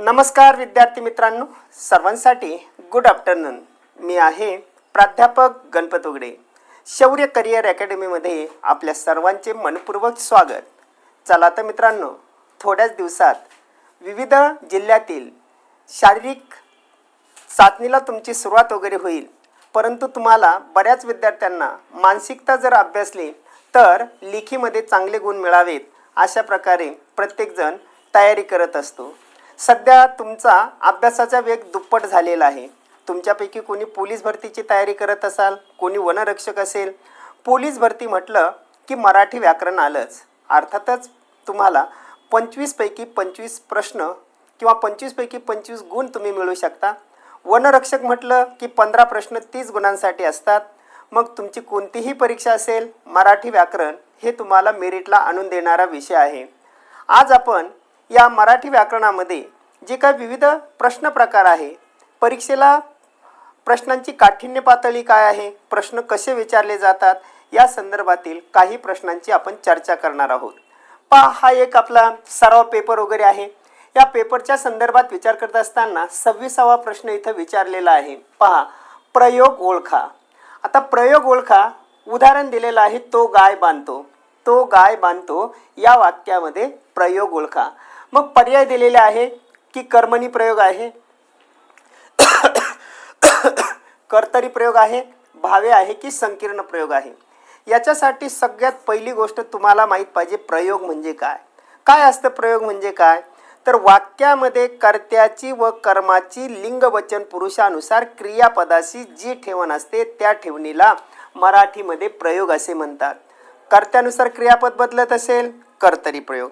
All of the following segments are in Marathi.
नमस्कार विद्यार्थी मित्रांनो सर्वांसाठी गुड आफ्टरनून मी आहे प्राध्यापक गणपत उगडे. शौर्य करिअर अकॅडमीमध्ये आपल्या सर्वांचे मनपूर्वक स्वागत. चला तर मित्रांनो थोड्याच दिवसात विविध जिल्ह्यातील शारीरिक चाचणीला तुमची सुरुवात वगैरे होईल. परंतु तुम्हाला बऱ्याच विद्यार्थ्यांना मानसिकता जर अभ्यासली तर लेखीमध्ये चांगले गुण मिळावेत अशा प्रकारे प्रत्येकजण तयारी करत असतो. सध्या तुमचा अभ्यासाचा वेग दुप्पट झालेला आहे. तुमच्यापैकी कोणी पोलीस भरतीची तयारी करत असाल कोणी वनरक्षक असेल पोलीस भरती म्हटलं की मराठी व्याकरण आलंच. अर्थातच तुम्हाला पंचवीसपैकी पंचवीस प्रश्न किंवा पंचवीसपैकी पंचवीस गुण तुम्ही मिळू शकता. वनरक्षक म्हटलं की पंधरा प्रश्न तीस गुणांसाठी असतात. मग तुमची कोणतीही परीक्षा असेल मराठी व्याकरण हे तुम्हाला मेरिटला आणून देणारा विषय आहे. आज आपण या मराठी व्याकरणामध्ये जे काही विविध प्रश्न प्रकार आहे परीक्षेला प्रश्नांची काठिण्य पातळी काय आहे प्रश्न कसे विचारले जातात या संदर्भातील काही प्रश्नांची आपण चर्चा करणार आहोत. पहा हा एक आपला सराव पेपर वगैरे आहे. या पेपरच्या संदर्भात विचार करत असताना सव्वीसावा प्रश्न इथं विचारलेला आहे. पहा प्रयोग ओळखा. आता प्रयोग ओळखा उदाहरण दिलेलं आहे तो गाय बांधतो. तो गाय बांधतो या वाक्यामध्ये प्रयोग ओळखा. मग पर्याय दिलेले आहे की कर्मणी प्रयोग आहे. कर्तरी प्रयोग आहे भावे आहे की संकीर्ण प्रयोग आहे. याच्यासाठी सगळ्यात पहिली गोष्ट तुम्हाला माहीत पाहिजे प्रयोग म्हणजे काय? काय असतं प्रयोग म्हणजे काय? तर वाक्यामध्ये कर्त्याची व कर्माची लिंगवचन पुरुषानुसार क्रियापदाशी जी ठेवण असते त्या ठेवणीला मराठीमध्ये प्रयोग असे म्हणतात. कर्त्यानुसार क्रियापद बदलत असेल कर्तरी प्रयोग.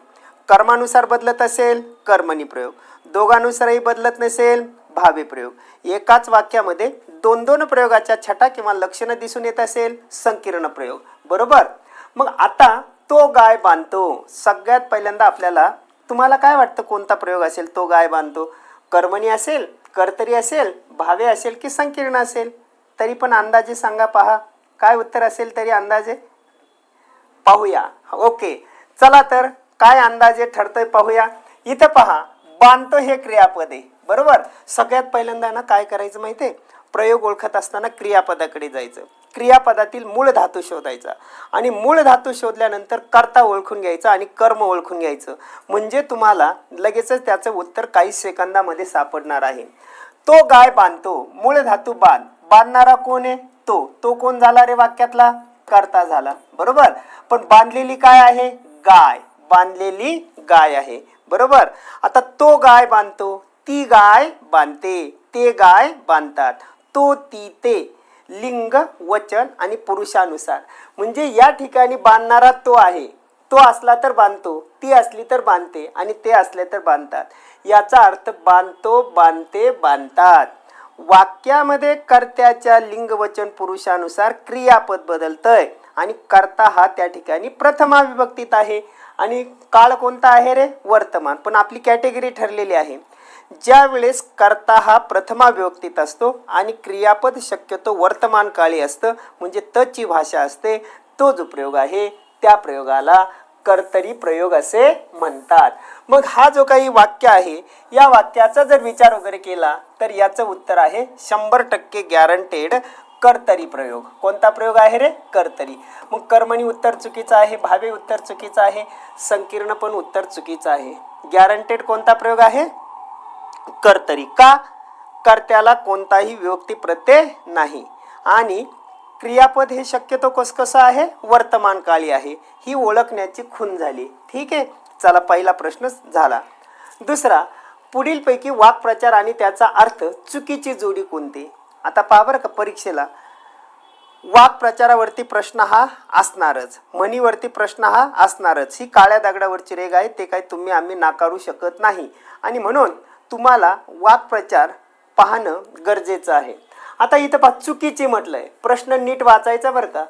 कर्मानुसार बदलत असेल कर्मणी प्रयोग. दोघांनुसारही बदलत नसेल भावे प्रयोग. एकाच वाक्यामध्ये दोन दोन प्रयोगाच्या छटा किंवा लक्षणं दिसून येत असेल संकीर्ण प्रयोग. बरोबर? मग आता तो गाय बांधतो. सगळ्यात पहिल्यांदा आपल्याला तुम्हाला काय वाटतं कोणता प्रयोग असेल तो गाय बांधतो? कर्मणी असेल कर्तरी असेल भावे असेल की संकीर्ण असेल? तरी पण अंदाजे सांगा पहा. काय उत्तर असेल तरी अंदाजे? पाहूया. ओके. चला तर काय अंदाजे ठरतंय पाहूया. इथं पहा बांधतो हे क्रियापद. आहे बरोबर? सगळ्यात पहिल्यांदा ना काय करायचं माहिती आहे प्रयोग ओळखत असताना क्रियापदाकडे जायचं. क्रियापदातील मूळ धातू शोधायचा. आणि मूळ धातू शोधल्यानंतर कर्ता ओळखून घ्यायचा आणि कर्म ओळखून घ्यायचं. म्हणजे तुम्हाला लगेचच त्याचं उत्तर काही सेकंदामध्ये सापडणार आहे. तो गाय बांधतो मूळ धातू बांध. बांधणारा कोण आहे? तो. तो कोण झाला रे वाक्यातला? करता झाला. बरोबर? पण बांधलेली काय आहे? गाय. बांधलेली गाय आहे. बरोबर? आता तो गाय बांधतो ती गाय बांधते ते गाय बांधतात. तो ती ते. लिंग वचन आणि पुरुषानुसार. म्हणजे या ठिकाणी बांधणारा तो आहे. तो असला तर बांधतो ती असली तर बांधते आणि ते असले तर बांधतात. याचा अर्थ बांधतो बांधते बांधतात. वाक्यामध्ये कर्त्याच्या लिंगवचन पुरुषानुसार क्रियापद बदलतंय. आणि कर्ता हा त्या ठिकाणी प्रथमा विभक्तीत आहे. आणि काळ कोणता आहे रे? वर्तमान. पण आपली कॅटेगरी ठरलेली आहे. ज्या वेळेस कर्ता हा प्रथमा विभक्तीत असतो आणि क्रियापद शक्यतो वर्तमान काळी असतं म्हणजे तची भाषा असते तो जो प्रयोग आहे. त्या प्रयोगाला कर्तरी प्रयोग असे म्हणतात. मग हा जो काही वाक्य आहे या वाक्याचा जर विचार वगैरे केला तर याचं उत्तर आहे शंभर टक्के गॅरंटेड कर्तरी प्रयोग. कोणता प्रयोग आहे रे? कर्तरी. मग कर्मणी उत्तर चुकीचं आहे भावे उत्तर चुकीचं आहे संकीर्ण पण उत्तर चुकीचं आहे. गॅरंटेड कोणता प्रयोग आहे? कर्तरी. का? कर्त्याला कोणताही विभक्ती प्रत्यय नाही. आणि क्रियापद हे शक्यतो कस कसं आहे? वर्तमान काळी आहे. ही ओळखण्याची खून झाली. ठीक आहे? चला पहिला प्रश्न झाला. दुसरा पुढीलपैकी वाक्प्रचार आणि त्याचा अर्थ चुकीची जोडी कोणती? आता पहा बरं का परीक्षेला. वाक्प्रचारावरती प्रश्न हा असणारच. म्हणीवरती प्रश्न हा असणारच. ही काळ्या दगडावरची रेग आहे ते काय तुम्ही आम्ही नाकारू शकत नाही. आणि म्हणून तुम्हाला वाक्प्रचार पाहणं गरजेचं आहे. आता इथं पहा चुकीची आहे प्रश्न नीट वाचायचा बरं का.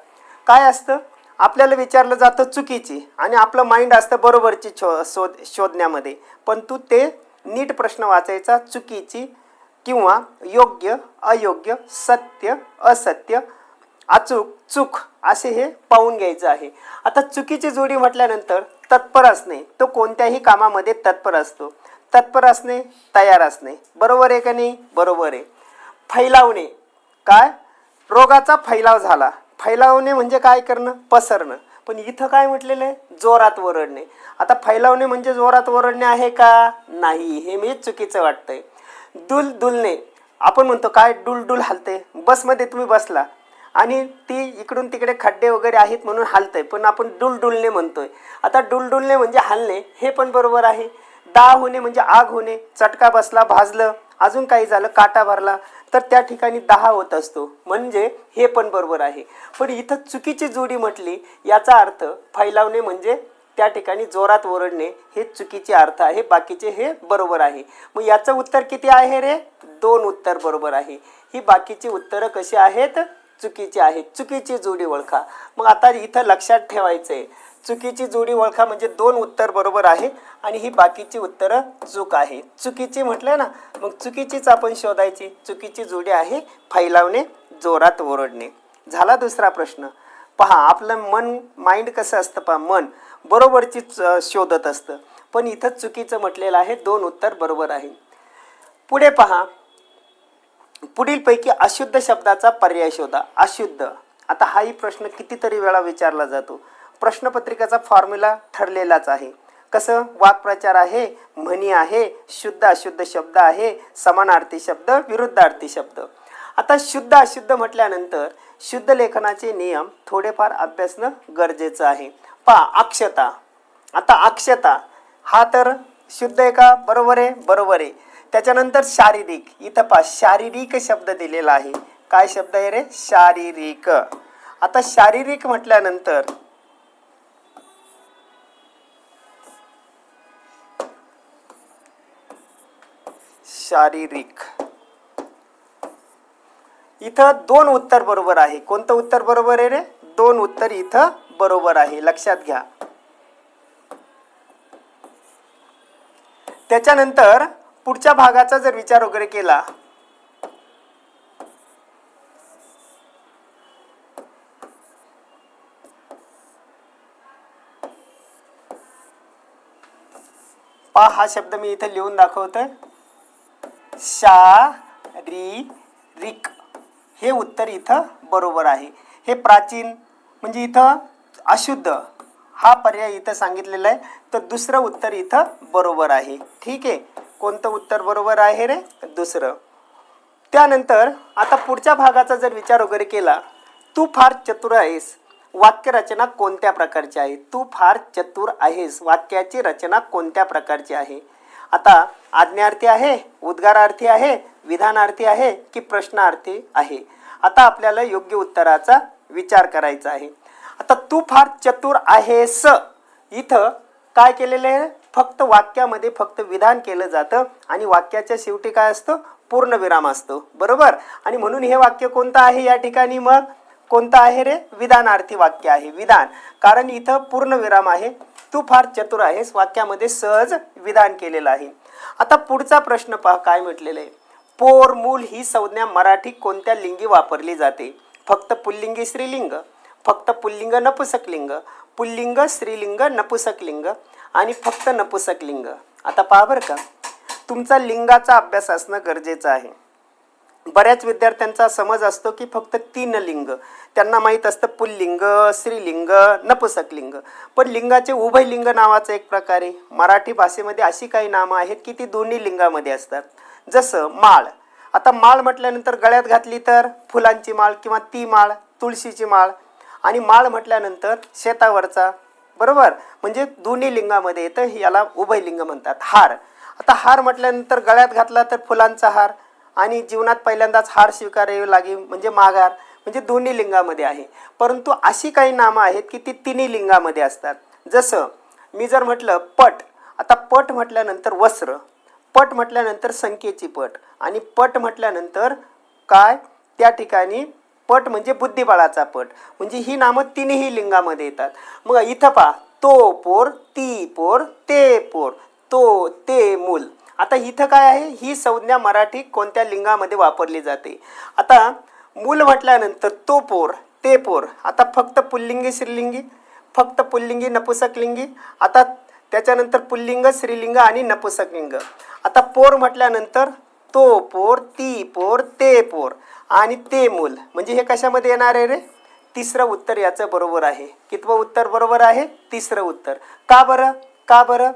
काय असतं? आपल्याला विचारलं जातं चुकीची आणि आपलं माइंड असतं बरोबरची शो शोध शोधण्यामध्ये. पण तू ते नीट प्रश्न वाचायचा चुकीची किंवा योग्य अयोग्य सत्य असत्य अचूक चूक असे हे पाहून घ्यायचं आहे. आता चुकीची जोडी म्हटल्यानंतर तत्पर असणे तो कोणत्याही कामामध्ये तत्पर असतो. तत्पर असणे तयार असणे. बरोबर आहे का नाही? बरोबर आहे. फैलावणे. काय? रोगाचा फैलाव झाला. फैलावणे म्हणजे काय करणं? पसरणं. पण इथं काय म्हटलेलं आहे? जोरात ओरडणे. आता फैलावणे म्हणजे जोरात ओरडणे आहे का? नाही. हे मी चुकीचं वाटतंय. दुल दुलने आपण म्हणतो काय डुल डुल हलते बसमध्ये तुम्ही बसला. आणि ती इकडून तिकडे खड्डे वगैरे आहेत म्हणून हलतंय. पण आपण डुलडुलणे म्हणतोय. आता डुलडुलणे म्हणजे हलणे हे पण बरोबर आहे. दा होणे म्हणजे आग होणे चटका बसला भाजलं अजून काही झालं काटा भरला तर त्या ठिकाणी दहा होत असतो. म्हणजे हे पण बरोबर आहे. पण इथं चुकीची जोडी म्हटली याचा अर्थ फैलावणे म्हणजे त्या ठिकाणी जोरात ओरडणे हे चुकीचे अर्थ आहे बाकीचे हे बरोबर आहे. मग याचं उत्तर किती आहे रे? दोन उत्तर बरोबर आहे. ही बाकीची उत्तरं कशी आहेत? चुकीची आहेत. चुकीची जोडी ओळखा. मग आता इथं लक्षात ठेवायचं आहे चुकीची जोडी ओळखा म्हणजे दोन उत्तर बरोबर आहे आणि ही बाकीची उत्तरं चूक आहे. चुकीची म्हटलं ना मग चुकीचीच आपण शोधायची. चुकीची जोडी आहे फैलावणे जोरात ओरडणे. झाला दुसरा प्रश्न. पहा आपलं मन माइंड कसं असतं पहा मन. बरोबरची च- शोधत असतं. पण इथं चुकीचं म्हटलेलं आहे दोन उत्तर बरोबर आहे. पुढे पहा. पुढीलपैकी अशुद्ध शब्दाचा पर्याय शोधा. अशुद्ध. आता हाही प्रश्न कितीतरी वेळा विचारला जातो. प्रश्नपत्रिकेचा फॉर्म्युला ठरलेलाच आहे. कसं? वाक्प्रचार आहे म्हणी आहे शुद्ध अशुद्ध शब्द आहे समानार्थी शब्द विरुद्धार्थी शब्द. आता शुद्ध अशुद्ध म्हटल्यानंतर शुद्ध लेखनाचे नियम थोडेफार अभ्यासणं गरजेचं आहे. पा अक्षता. आता अक्षता हा तर शुद्ध आहे का? बरोबर आहे बरोबर आहे. त्याच्यानंतर शारीरिक. इथं पा शारीरिक शब्द दिलेला आहे. काय शब्द आहे रे? शारीरिक. आता शारीरिक म्हटल्यानंतर शारीरिक. इथं दोन उत्तर बरोबर आहे. कोणतं उत्तर बरोबर आहे रे? दोन उत्तर इथं बरोबर आहे. लक्षात घ्या. त्याच्यानंतर पुढच्या भागाचा जर विचार वगैरे केला पा हा शब्द मी इथे लिहून दाखवतोय. शारीरिक हे उत्तर इथं बरोबर आहे. हे प्राचीन म्हणजे इथं अशुद्ध. हा पर्याय इथं सांगितलेला आहे. तर दुसरं उत्तर इथं बरोबर आहे. ठीक आहे? कोणतं उत्तर बरोबर आहे रे? दुसरं. त्यानंतर आता पुढच्या भागाचा जर विचार वगैरे केला तू फार चतुर आहेस. वाक्यरचना कोणत्या प्रकारची आहे? तू फार चतुर आहेस. वाक्याची रचना कोणत्या प्रकारची आहे? आता आज्ञार्थी आहे उद्गारार्थी आहे विधानार्थी आहे की प्रश्नार्थी आहे? आता आपल्याला योग्य उत्तराचा विचार करायचा आहे. आता तू फार चतुर आहेस. इथं काय केलेलं आहे? फक्त वाक्यामध्ये फक्त विधान केलं जातं आणि वाक्याच्या शेवटी काय असतं? पूर्णविराम असतो. बरोबर? आणि म्हणून हे वाक्य कोणतं आहे या ठिकाणी मग? कोणतं आहे रे? विधानार्थी वाक्य आहे. विधान. कारण इथं पूर्णविराम आहे. तू फार चतुर आहेस. वाक्यामध्ये सहज विधान केलेलं आहे. आता पुढचा प्रश्न पहा. काय म्हटलेलं आहे? पोर मूल ही संज्ञा मराठी कोणत्या लिंगी वापरली जाते? फक्त पुल्लिंगी स्त्रीलिंग? फक्त पुल्लिंग नपुसकलिंग पुल्लिंग स्त्रीलिंग नपुसकलिंग आणि फक्त नपुसकलिंग. आता पहा बरं का तुमचा लिंगाचा अभ्यास असणं गरजेचं आहे. बऱ्याच विद्यार्थ्यांचा समज असतो की फक्त तीन लिंग. त्यांना माहीत असतं पुल्लिंग स्त्रीलिंग नपुसकलिंग. पण लिंगाचे उभयलिंग नावाचं नावाचा एक प्रकारे मराठी भाषेमध्ये अशी काही नामं आहेत की ती दोन्ही लिंगामध्ये असतात. जसं माळ. आता माळ म्हटल्यानंतर गळ्यात घातली तर फुलांची माळ किंवा ती माळ तुळशीची माळ आणि माळ म्हटल्यानंतर शेतावरचा बरोबर? म्हणजे दोन्ही लिंगामध्ये येतं याला उभय लिंग म्हणतात हार. आता हार म्हटल्यानंतर गळ्यात घातला तर फुलांचा हार आणि जीवनात पहिल्यांदाच हार स्वीकारावे लागेल म्हणजे माघार. म्हणजे दोन्ही लिंगामध्ये आहे. परंतु अशी काही नामं आहेत की ती तिन्ही लिंगामध्ये असतात. जसं मी जर म्हटलं पट आता पट म्हटल्यानंतर वस्त्र पट म्हटल्यानंतर संख्येची पट आणि पट म्हटल्यानंतर काय? त्या ठिकाणी पट म्हणजे बुद्धिबळाचा पट. म्हणजे ही नामं तिन्ही लिंगामध्ये येतात. मग इथं पहा तो पोर ती पोर ते पोर तो ते मूल. आता इथं काय आहे? ही संज्ञा मराठी कोणत्या लिंगामध्ये वापरली जाते? आता मूल म्हटल्यानंतर तो पोर ते पोर. आता फक्त पुल्लिंगी स्त्रीलिंगी फक्त पुल्लिंगी नपुसकलिंगी. आता त्याच्यानंतर पुल्लिंग स्त्रीलिंग आणि नपुसकलिंग. आता पोर म्हटल्यानंतर तो पोर ती पोर ते पोर. आणि ते मूल. म्हणजे हे कशामध्ये येणार आहे रे? तिसरं उत्तर याचं बरोबर आहे. कितवं उत्तर बरोबर आहे? तिसरं उत्तर. का बरं? का बरं?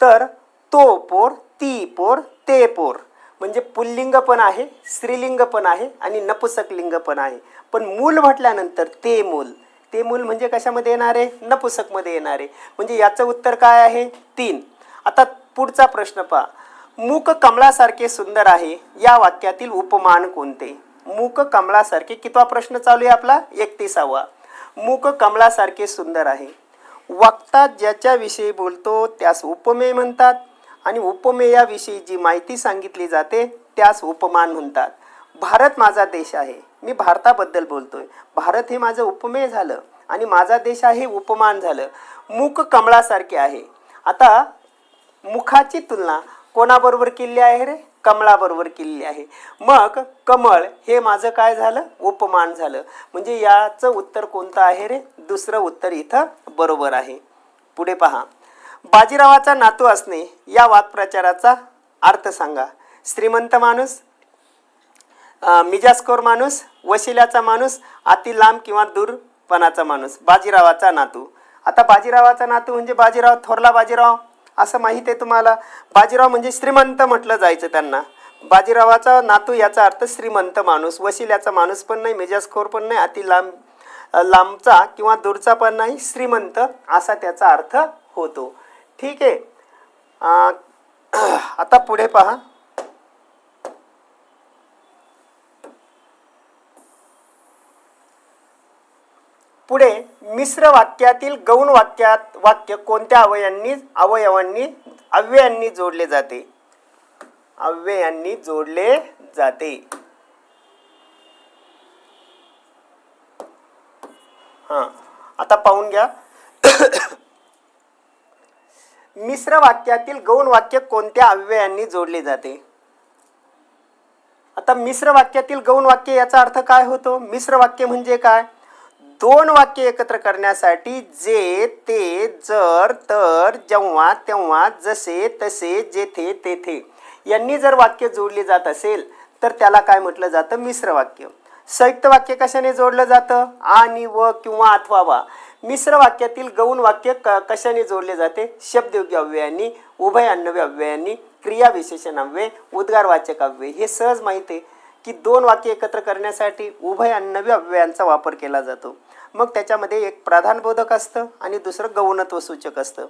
तर तो पोर ती पोर ते पोर. म्हणजे पुल्लिंग पण आहे स्त्रीलिंग पण आहे आणि नपुसकलिंग पण आहे. पण मूल म्हटल्यानंतर ते मूल. ते मूल म्हणजे कशामध्ये येणार आहे? नपुसकमध्ये येणार आहे. म्हणजे याचं उत्तर काय आहे? तीन. आता पुढचा प्रश्न पहा. मूक कमळासारखे सुंदर आहे. या वाक्यातील उपमान कोणते? मूक कमळासारखे कितवा प्रश्न चालू आहे आपला? एकतीसावा. मूक कमळासारखे सुंदर आहे. वक्ता ज्याच्याविषयी बोलतो त्यास उपमेय म्हणतात आणि उपमेयाविषयी जी माहिती सांगितली जाते त्यास उपमान म्हणतात. भारत माझा देश आहे. मी भारताबद्दल बोलतोय. भारत हे माझं उपमेय झालं आणि माझा देश आहे उपमान झालं. मूक कमळासारखे आहे. आता मुखाची तुलना कोणाबरोबर केली आहे रे? कमळाबरोबर केलेली आहे. मग कमळ हे माझं काय झालं? उपमान झालं. म्हणजे याचं उत्तर कोणतं आहे रे? दुसरं उत्तर इथं बरोबर आहे. पुढे पहा. बाजीरावाचा नातू असणे या वादप्रचाराचा अर्थ सांगा. श्रीमंत माणूस मिजास्कोर माणूस वशिल्याचा माणूस अति लांब किंवा दूरपणाचा माणूस. बाजीरावाचा नातू. आता बाजीरावाचा नातू म्हणजे बाजीराव थोरला बाजीराव? असं माहीत आहे तुम्हाला? बाजीराव म्हणजे श्रीमंत म्हटलं जायचं त्यांना. बाजीरावाचा नातू याचा अर्थ श्रीमंत माणूस. वशिल्याचा माणूस पण नाही मिजाजखोर पण नाही अति लांब लांबचा किंवा दूरचा पण नाही श्रीमंत असा त्याचा अर्थ होतो. ठीक आहे. आता पुढे पहा. पुढे मिश्र वाक्यातील गौण वाक्यात वाक्य कोणत्या अवयांनी अवयवांनी अव्ययांनी जोडले जाते? अव्ययांनी जोडले जाते. हां आता पाहून घ्या. मिश्र वाक्यातील गौण वाक्य कोणत्या अव्ययांनी जोडले जाते? आता मिश्र वाक्यातील गौण वाक्य याचा अर्थ काय होतो? मिश्र वाक्य म्हणजे काय? दोन वाक्य एकत्र करण्यासाठी जे ते जर तर जेव्हा तेव्हा जसे तसे जेथे तेथे. यांनी जर वाक्य जोडले जात असेल तर त्याला काय म्हटलं जातं? मिश्र वाक्य. संयुक्त वाक्य कशाने जोडलं जातं? आणि व किंवा अथवा वा. मिश्र वाक्यातील गौण वाक्य क कशाने जोडले जाते? शब्दयोगी अव्ययांनी उभयान्नव्य अव्ययांनी क्रियाविशेषण अव्यय उद्गारवाचक अव्यय हे सहज माहिती आहे की दोन वाक्य एकत्र करण्यासाठी उभय अन्नव्य अव्ययांचा वापर केला जातो. मग त्याच्यामध्ये एक प्रधानबोधक असतं आणि दुसरं गौणत्व सूचक असतं.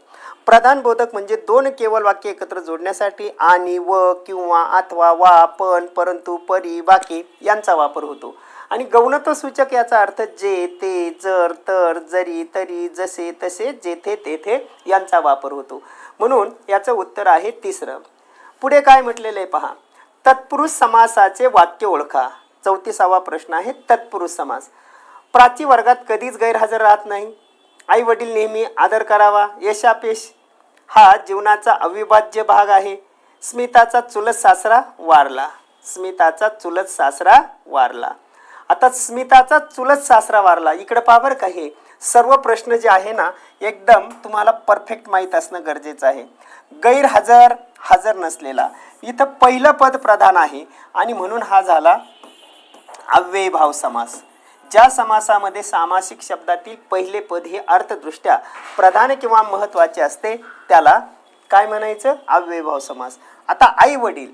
प्रधानबोधक म्हणजे दोन केवळ वाक्य एकत्र जोडण्यासाठी आणि व किंवा अथवा वा पण परंतु परी बाकी यांचा वापर होतो. आणि गौणत्व सूचक याचा अर्थ जे ते जर तर जरी तरी जसे तसे जेथे तेथे यांचा वापर होतो. म्हणून याचं उत्तर आहे तिसरं. पुढे काय म्हटलेलं आहे पहा. तत्पुरुष समासाचे वाक्य ओळखा. चौतीसावा प्रश्न आहे तत्पुरुष समास. प्राची वर्गात कधीच गैरहजर राहत नाही. आई वडील नेहमी आदर करावा यशापेश हा जीवनाचा अविभाज्य भाग आहे. स्मिताचा चुलत सासरा वारला. स्मिताचा चुलत सासरा वारला. आता स्मिताचा चुलत सासरा वारला. इकडं पहा बरं का हे. सर्व प्रश्न जे आहे ना एकदम तुम्हाला परफेक्ट माहीत असणं गरजेचं आहे. गैरहजर हजर नसलेला. इथं पहिलं पद प्रधान आहे आणि म्हणून हा झाला अव्ययभाव समास. ज्या समासामध्ये सामासिक शब्दातील पहिले पद हे अर्थदृष्ट्या प्रधान किंवा महत्त्वाचे असते त्याला काय म्हणायचं? अव्ययभाव समास. आता आई वडील.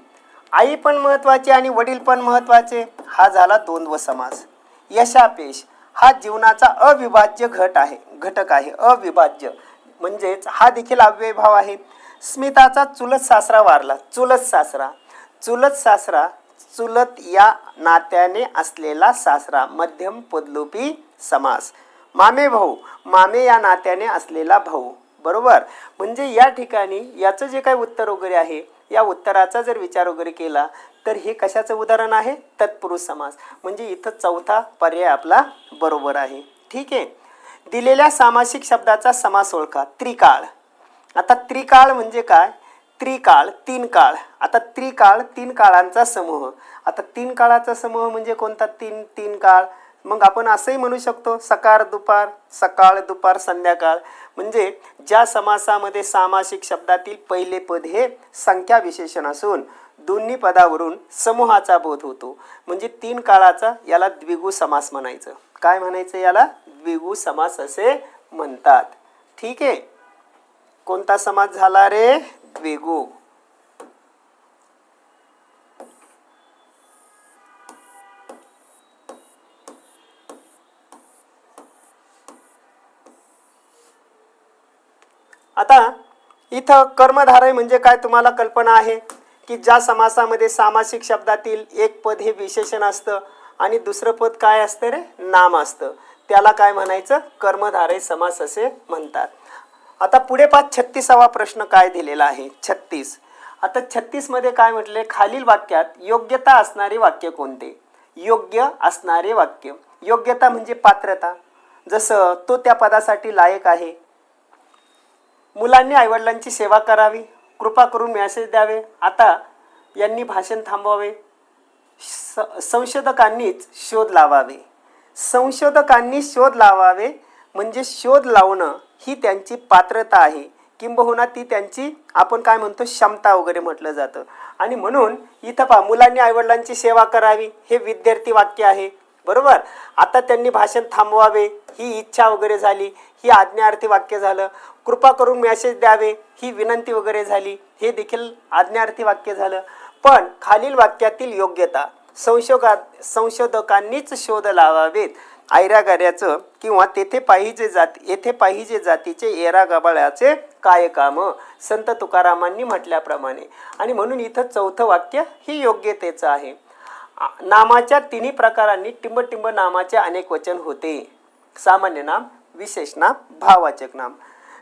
आई पण महत्त्वाचे आणि वडील पण महत्त्वाचे. हा झाला द्वंद्व समास. यशापेश. हा जीवनाचा अविभाज्य घट आहे घटक आहे अविभाज्य. म्हणजेच हा देखील अव्ययभाव आहे. स्मिताचा चुलत सासरा वारला. चुलत सासरा. चुलत सासरा चुलत या नात्याने असलेला सासरा मध्यम पदलोपी समास. मामे भाऊ मामे या नात्याने असलेला भाऊ बरोबर? म्हणजे या ठिकाणी याचं जे काही उत्तर वगैरे आहे या उत्तराचा जर विचार वगैरे केला तर हे कशाचं उदाहरण आहे? तत्पुरुष समास. म्हणजे इथं चौथा पर्याय आपला बरोबर आहे. ठीक आहे? दिलेल्या सामासिक शब्दाचा समास ओळखा त्रिकाळ. आता त्रिकाळ म्हणजे काय? त्रिकाळ तीन काळ आता त्रिकाळ तीन काळांचा समूह. आता तीन काळाचा समूह म्हणजे कोणता? तीन तीन काळ मग आपण असंही म्हणू शकतो सकाळ दुपार सकाळ दुपार संध्याकाळ. म्हणजे ज्या समासामध्ये सामासिक शब्दातील पहिले पद हे संख्या विशेषण असून दोन्ही पदावरून समूहाचा बोध होतो. म्हणजे तीन काळाचा याला द्विगु समास म्हणायचं. काय म्हणायचं याला? द्विगु समास असे म्हणतात. ठीक आहे? कोणता समास झाला रे? वेगो आता इथं कर्मधारय म्हणजे काय तुम्हाला कल्पना आहे? की ज्या समासामध्ये सामासिक शब्दातील एक पद हे विशेषण असतं आणि दुसरं पद काय असतं रे? नाम असतं. त्याला काय म्हणायचं? कर्मधारय समास असे म्हणतात. आता पुढे पाच छत्तीसावा प्रश्न काय दिलेला आहे? छत्तीस. आता छत्तीसमध्ये काय म्हटले? खालील वाक्यात योग्यता असणारे वाक्य कोणते? योग्य असणारे वाक्य. योग्यता म्हणजे पात्रता. जसं तो त्या पदासाठी लायक आहे. मुलांनी आईवडिलांची सेवा करावी कृपा करून मेसेज द्यावे. आता यांनी भाषण थांबवावे. स संशोधकांनीच शोध लावावे. संशोधकांनी शोध लावावे म्हणजे शोध लावणं ही त्यांची पात्रता आहे. किंबहुना ती त्यांची आपण काय म्हणतो क्षमता वगैरे म्हटलं जातं. आणि म्हणून इथं पहा मुलांनी आईवडिलांची सेवा करावी हे विद्यार्थी वाक्य आहे. बरोबर? आता त्यांनी भाषण थांबवावे ही इच्छा वगैरे झाली ही आज्ञार्थी वाक्य झालं. कृपा करून मेसेज द्यावे ही विनंती वगैरे झाली हे देखील आज्ञार्थी वाक्य झालं. पण खालील वाक्यातील योग्यता संशोधा संशोधकांनीच शोध लावावेत. ऐरागाऱ्याचं किंवा तेथे पाहिजे जाती येथे पाहिजे जातीचे येरा गबाळ्याचे काय काम संत तुकारामांनी म्हटल्याप्रमाणे. आणि म्हणून इथं चौथं वाक्य ही योग्यतेचं आहे. नामाच्या तिन्ही प्रकारांनी टिंबटिंब नामाचे अनेक वचन होते. सामान्य नाम विशेष नाम भाववाचक नाम.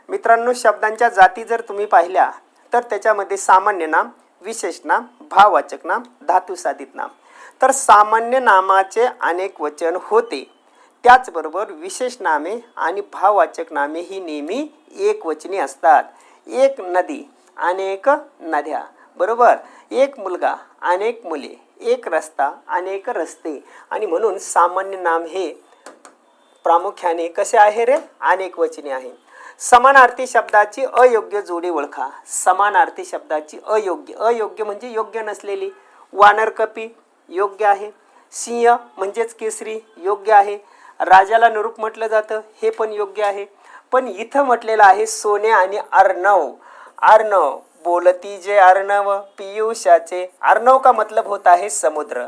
मित्रांनो शब्दांच्या जाती जर तुम्ही पाहिल्या तर त्याच्यामध्ये सामान्य नाम विशेष नाम भाववाचक नाम धातुसाधित नाम. तर सामान्य नामाचे अनेक वचन होते. त्याचबरोबर विशेष नामे आणि भाववाचक नामे ही नेहमी एक वचनी असतात. एक नदी अनेक नद्या बरोबर? एक मुलगा अनेक मुले एक रस्ता अनेक रस्ते. आणि म्हणून सामान्य नाम हे प्रामुख्याने कसे आहे रे? अनेक वचने आहे. समानार्थी शब्दाची अयोग्य जोडी ओळखा. समानार्थी शब्दाची अयोग्य. अयोग्य म्हणजे योग्य नसलेली. वानरकपी योग्य आहे. सिंह म्हणजेच केसरी योग्य आहे. राजाला नरूप म्हटलं जातं. हे पण योग्य आहे. पण इथं म्हटलेलं आहे सोने आणि अर्णव अर्णव बोलती जे अर्णव पियुषाचे. अर्णव का मतलब होत आहे समुद्र.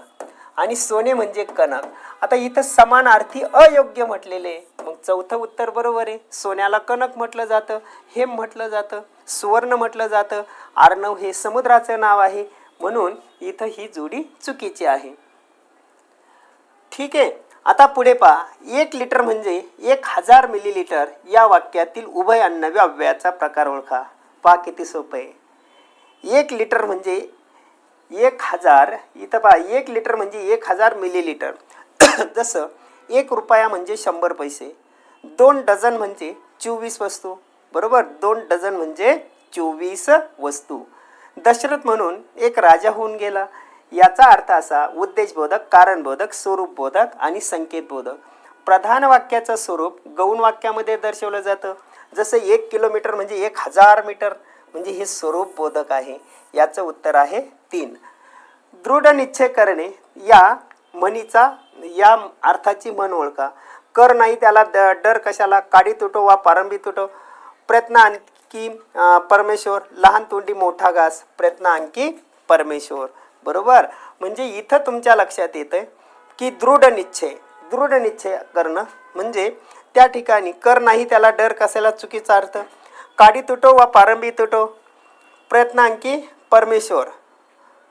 आणि सोने म्हणजे कणक आता इथं समान अर्थी अयोग्य म्हटलेले. मग चौथं उत्तर बरोबर आहे. सोन्याला कणक म्हटलं जातं हेम म्हटलं जातं सुवर्ण म्हटलं जातं. अर्णव हे समुद्राचं नाव आहे. म्हणून इथं ही जोडी चुकीची आहे. ठीक आहे. आता पुढे पहा. एक लिटर म्हणजे एक हजार मिलीलिटर या वाक्यातील उभय अन्नव्य अव्ययाचा प्रकार ओळखा. पहा किती सोपं आहे. एक लिटर म्हणजे एक हजार इथं पहा एक लिटर म्हणजे एक हजार मिलीलिटर जसं एक रुपया म्हणजे शंभर पैसे. दोन डझन म्हणजे चोवीस वस्तू. बरोबर? दोन डझन म्हणजे चोवीस वस्तू. दशरथ म्हणून एक राजा होऊन गेला. याचा अर्थ असा उद्देशबोधक कारणबोधक स्वरूपबोधक आणि संकेतबोधक. प्रधान वाक्याचं स्वरूप गौण वाक्यामध्ये दर्शवलं जातं. जसं एक किलोमीटर म्हणजे एक हजार मीटर म्हणजे हे स्वरूप बोधक आहे. याचं उत्तर आहे तीन. दृढ निश्चय करणे या म्हणीचा या अर्थाची मन ओळखा. कर नाही त्याला द डर कशाला? काडी तुटो वा पारंबी तुटो. प्रयत्न आणखी परमेश्वर. लहान तोंडी मोठा घास. प्रयत्न आणखी परमेश्वर. बरोबर? म्हणजे इथं तुमच्या लक्षात येतं की दृढ निश्चय दृढ निश्चय करणं म्हणजे त्या ठिकाणी कर नाही त्याला डर कशाला चुकीचा अर्थ? काडी तुटो वा पारंबी तुटो? प्रयत्न परमेश्वर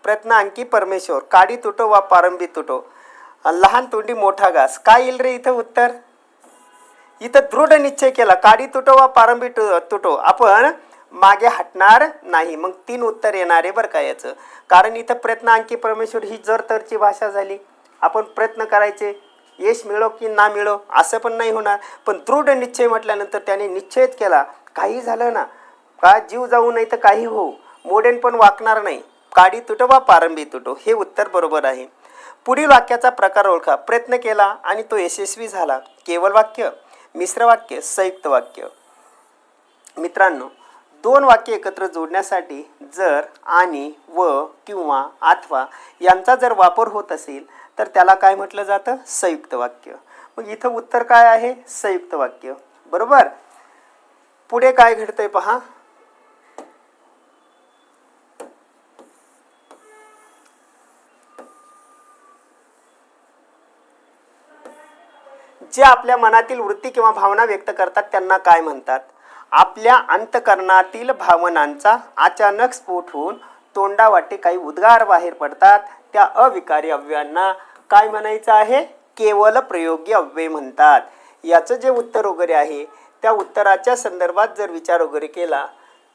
प्रयत्न परमेश्वर. काडी तुटो वा पारंबी तुटो? लहान तोंडी मोठा घास. काय येईल रे इथं उत्तर? इथं दृढ निश्चय केला. काडी तुटो वा पारंबी तु- तुटो. आपण मागे हटणार नाही. मग तीन उत्तर येणार आहे बरं का याचं. कारण इथं प्रयत्न आणखी परमेश्वर ही जर तरची भाषा झाली आपण प्रयत्न करायचे यश मिळो की ना मिळो असं पण नाही होणार. पण दृढ निश्चय म्हटल्यानंतर त्याने निश्चयच केला काही झालं ना. का जीव जाऊ नाही तर काही हो मोडेन पण वाकणार नाही. काडी तुटो वा पारंबी तुटो. हे उत्तर बरोबर आहे. पुढील वाक्याचा प्रकार ओळखा. प्रयत्न केला आणि तो यशस्वी झाला. केवळ वाक्य मिश्र वाक्य संयुक्त वाक्य. मित्रांनो दोन वाक्य एकत्र जोडण्यासाठी जर आणि व किंवा अथवा यांचा जर वापर होत असेल तर त्याला काय म्हटलं जातं? संयुक्त वाक्य. मग इथं उत्तर काय आहे? संयुक्त वाक्य. बरोबर? पुढे काय घडतंय पहा. जे आपल्या मनातील वृत्ती किंवा भावना व्यक्त करतात त्यांना काय म्हणतात? आपल्या अंतकरणातील भावनांचा अचानक स्फोट होऊन तोंडावाटे काही उद्गार बाहेर पडतात. त्या अविकारी अव्ययांना काय म्हणायचं आहे? केवल प्रयोगी अव्यय म्हणतात. याचं जे उत्तर वगैरे आहे त्या उत्तराच्या संदर्भात जर विचार वगैरे केला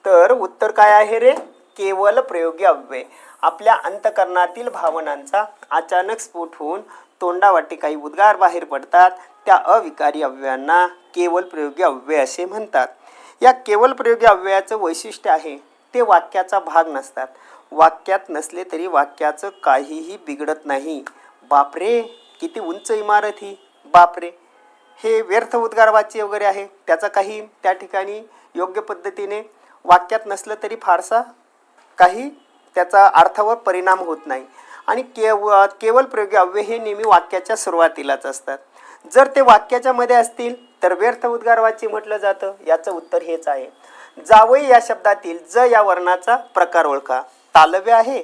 तर उत्तर काय आहे रे? केवल प्रयोगी अव्यय. आपल्या अंतकरणातील भावनांचा अचानक स्फोट होऊन तोंडावाटे काही उद्गार बाहेर पडतात. त्या अविकारी अव्ययांना केवल प्रयोगी अव्यय असे म्हणतात. या केवळ प्रयोगी अव्ययाचं वैशिष्ट्य आहे ते वाक्याचा भाग नसतात. वाक्यात नसले तरी वाक्याचं काहीही बिघडत नाही. बापरे किती उंच इमारत ही. बापरे हे व्यर्थ उद्गारवाची वगैरे आहे. त्याचा काही त्या ठिकाणी योग्य पद्धतीने वाक्यात नसलं तरी फारसा काही त्याचा अर्थावर परिणाम होत नाही. आणि केव केवळ प्रयोगी अव्यय हे नेहमी वाक्याच्या सुरुवातीलाच असतात. जर ते वाक्याच्या मध्ये असतील तर व्यर्थ उद्गारवाची म्हटलं जातं याचं उत्तर हेच आहे. जावई या शब्दातील ज या वर्णाचा प्रकार ओळखा. तालव्य आहे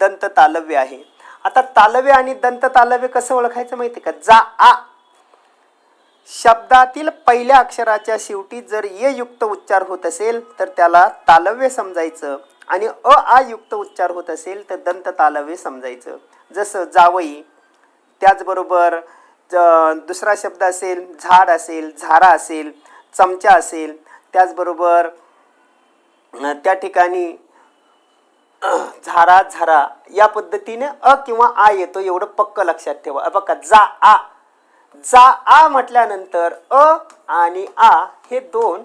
दंत तालव्य आहे. आता तालव्य आणि दंत तालव्य कसं ओळखायचं माहिती का? जा आ. शब्दातील पहिल्या अक्षराच्या शेवटी जर य युक्त उच्चार होत असेल तर त्याला तालव्य समजायचं. आणि अ आ युक्त उच्चार होत असेल तर दंत तालव्य समजायचं. जसं जावई त्याचबरोबर दुसरा शब्द असेल झाड असेल झारा असेल चमचा असेल त्याचबरोबर त्या ठिकाणी झारा झारा या पद्धतीने अ किंवा आ येतो एवढं पक्क लक्षात ठेवा. बघा जा आ. जा आ म्हटल्यानंतर अ आणि आ हे दोन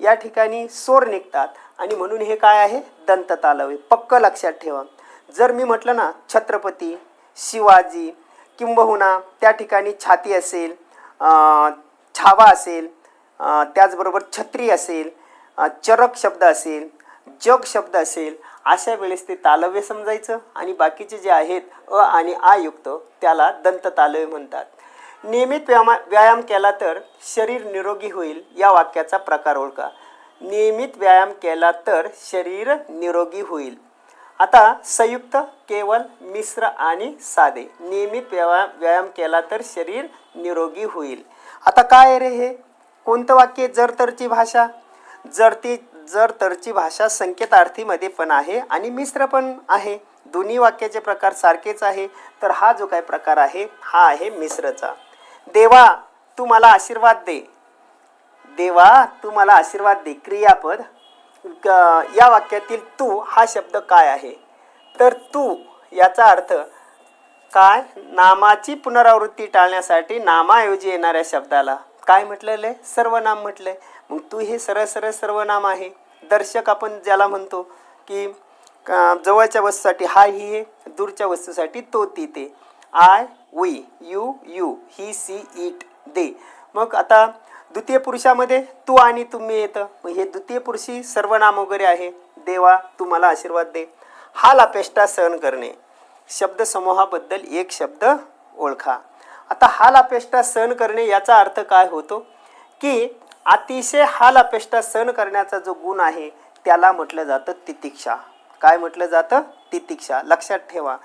या ठिकाणी सोर निघतात. आणि म्हणून हे काय आहे? दंत तालवे पक्क लक्षात ठेवा. जर मी म्हटलं ना छत्रपती शिवाजी किंबहुना त्या ठिकाणी छाती असेल छावा असेल त्याचबरोबर छत्री असेल चरक शब्द असेल जग शब्द असेल अशा वेळेस ते तालव्य समजायचं आणि बाकीचे जे आहेत अ आणि आ युक्त त्याला दंत तालव्य म्हणतात. नियमित व्यायामा व्यायाम केला तर शरीर निरोगी होईल या वाक्याचा प्रकार ओळखा. नियमित व्यायाम केला तर शरीर निरोगी होईल. आता संयुक्त केवळ मिश्र आणि साधे. नियमित व्यायाम व्यायाम केला तर शरीर निरोगी होईल. आता काय रे हे? कोणतं वाक्य जर तरची भाषा? जर ती जर तरची भाषा संकेतार्थीमध्ये पण आहे आणि मिश्र पण आहे दोन्ही वाक्याचे प्रकार सारखेच आहे तर हा जो काय प्रकार आहे हा आहे मिश्रचा. देवा तू मला आशीर्वाद दे. देवा तू मला आशीर्वाद दे. क्रियापद या वाक्यातील तू हा शब्द काय आहे? तर तू याचा अर्थ काय? नामाची पुनरावृत्ती टाळण्यासाठी नामाऐवजी येणाऱ्या शब्दाला. काय म्हटलेलं? आहे सर्वनाम म्हटलंय मग तू हे सरळ सरळ सर्वनाम आहे. दर्शक आपण ज्याला म्हणतो की जवळच्या वस्तूसाठी हा ही हे दूरच्या वस्तूसाठी तो ती ते. I we you you he see it they. मग आता द्वितीय पुरुषामध्ये तू आणि तुम्ही येतं. मग हे द्वितीय पुरुषी सर्वनाम वगैरे आहे. देवा तू मला आशीर्वाद दे. हाल लापेष्टा सहन करणे. शब्दसमूहाबद्दल एक शब्द ओळखा. आता हाल लापेष्टा सहन करणे याचा अर्थ काय होतो? की अतिशय हाल लापेष्टा सहन करण्याचा जो गुण आहे त्याला म्हटलं जातं तितिक्षा. काय म्हटलं जातं? तितिक्षा. लक्षात ठेवा.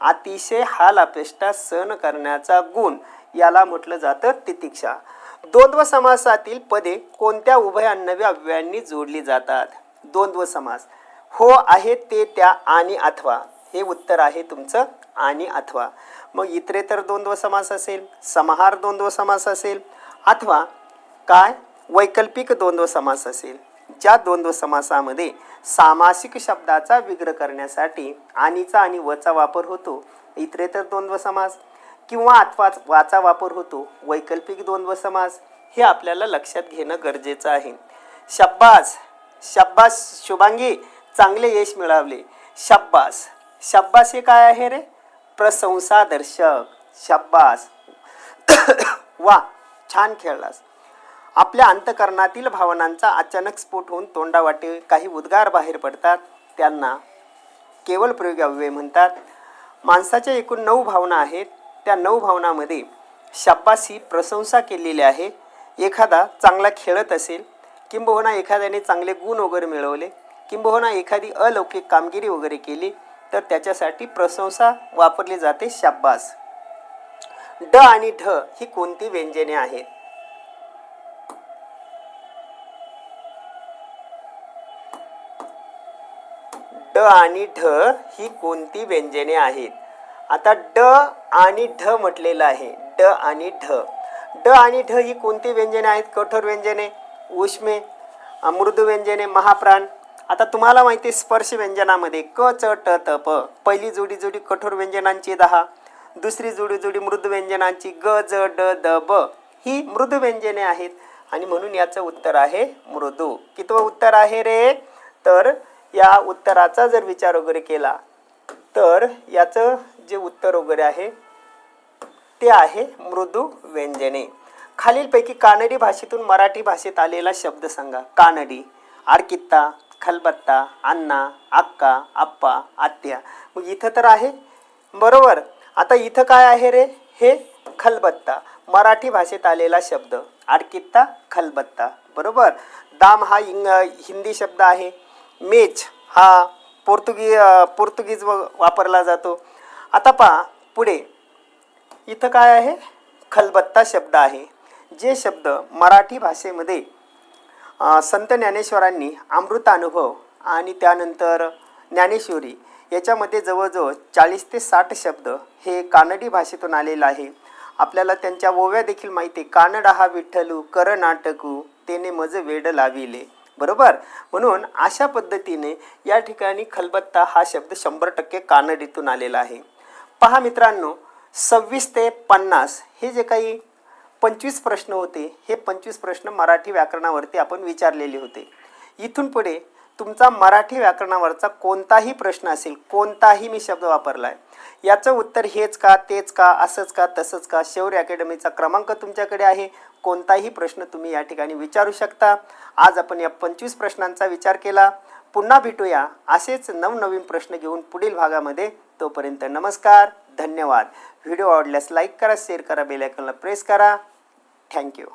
अतिशय हाल लापेष्टा सहन करण्याचा गुण याला म्हटलं जातं तितिक्षा. द्वंद्व समासातील पदे कोणत्या उभयान्नव्या अव्ययांनी जोडली जातात? द्वंद्व समास. हो आहे ते त्या आणि अथवा. हे उत्तर आहे तुमचं आणि अथवा. मग इतरेतर द्वंद्व समास असेल समाहार द्वंद्व समास असेल अथवा काय? वैकल्पिक द्वंद्व समास असेल. ज्या द्वंद्व समासामध्ये सामासिक शब्दाचा विग्रह करण्यासाठी आणीचा आणि वचा वापर होतो इतरेतर द्वंद्व समास. किंवा अथवा वाचा वापर होतो. वैकल्पिक द्वंद्व समास हे आपल्याला लक्षात घेणं गरजेचं आहे. शब्बास शब्बास शुभांगी चांगले यश मिळवले. शब्बास शब्बास हे काय आहे रे? प्रशंसादर्शक शब्बास वा छान खेळलास. आपल्या अंतकरणातील भावनांचा अचानक स्फोट होऊन तोंडावाटे काही उद्गार बाहेर पडतात. त्यांना केवळ प्रयोग अव्यय म्हणतात. माणसाच्या एकूण नऊ भावना आहेत. त्या नऊ भावनामध्ये शाब्बासी ही प्रशंसा केलेली आहे. एखादा चांगला खेळत असेल किंबहुना एखाद्याने चांगले गुण वगैरे मिळवले किंबहुना एखादी अलौकिक कामगिरी वगैरे केली तर त्याच्यासाठी प्रशंसा वापरली जाते शाब्बास. ड आणि ढ ही कोणती व्यंजने आहेत? ड आणि ढ ही कोणती व्यंजने आहेत? आता ड आणि ढ म्हटलेलं आहे. ड आणि ढ. ड आणि ढ ही कोणती व्यंजने आहेत? कठोर व्यंजने उष्मे मृदू व्यंजने महाप्राण. आता तुम्हाला माहिती आहे स्पर्श व्यंजनामध्ये क च ट त प. पहिली जोडी जोडी कठोर व्यंजनांची दहा. दुसरी जोडी जोडी मृदू व्यंजनांची ग ज ड द ब. ही मृदू व्यंजने आहेत. आणि म्हणून याचं उत्तर आहे मृदू. कितवं उत्तर आहे रे? तर या उत्तराचा जर विचार वगैरे केला तर याचं जे उत्तर वगैरे आहे ते आहे मृदू व्यंजने. खालीलपैकी कानडी भाषेतून मराठी भाषेत आलेला शब्द सांगा. कानडी आरकित्ता खलबत्ता अण्णा अक्का आप्पा आत्या. मग इथं तर आहे? बरोबर. आता इथं काय आहे रे? हे खलबत्ता. मराठी भाषेत आलेला शब्द. आडकित्ता खलबत्ता. बरोबर? दाम हा इंग हिंदी शब्द आहे. मेच हा पोर्तुगी पोर्तुगीज व- वापरला जातो. आता पहा पुढे. इथं काय आहे? खलबत्ता शब्द आहे जे शब्द मराठी भाषेमध्ये संत ज्ञानेश्वरांनी अमृतानुभव आणि त्यानंतर ज्ञानेश्वरी याच्यामध्ये जवळजवळ चाळीस ते साठ शब्द हे कानडी भाषेतून आलेलं आहे. आपल्याला त्यांच्या ओव्या देखील माहिती आहे. कानडा हा विठ्ठलू कर नाटकू तेने मज वेड लाविले. बरोबर? म्हणून अशा पद्धतीने या ठिकाणी खलबत्ता हा शब्द शंभर टक्के कानडीतून आलेला आहे. पहा मित्रांनो सव्वीस ते पन्नास हे जे काही पंचवीस प्रश्न होते हे पंचवीस प्रश्न मराठी व्याकरणावरती आपण विचारलेले होते. इथून पुढे तुमचा मराठी व्याकरणावरचा कोणताही प्रश्न असेल कोणताही मी शब्द वापरला आहे याचं उत्तर हेच का तेच का असंच का तसंच का शौर्य अकॅडमीचा क्रमांक तुमच्याकडे आहे कोणताही प्रश्न तुम्ही या ठिकाणी विचारू शकता. आज आपण या पंचवीस प्रश्नांचा विचार केला. पुन्हा भेटूया असेच नवनवीन प्रश्न घेऊन पुढील भागामध्ये. तोपर्यंत नमस्कार धन्यवाद. व्हिडिओ आवडल्यास लाईक करा शेअर करा बेलायकॉनला प्रेस करा. थँक्यू.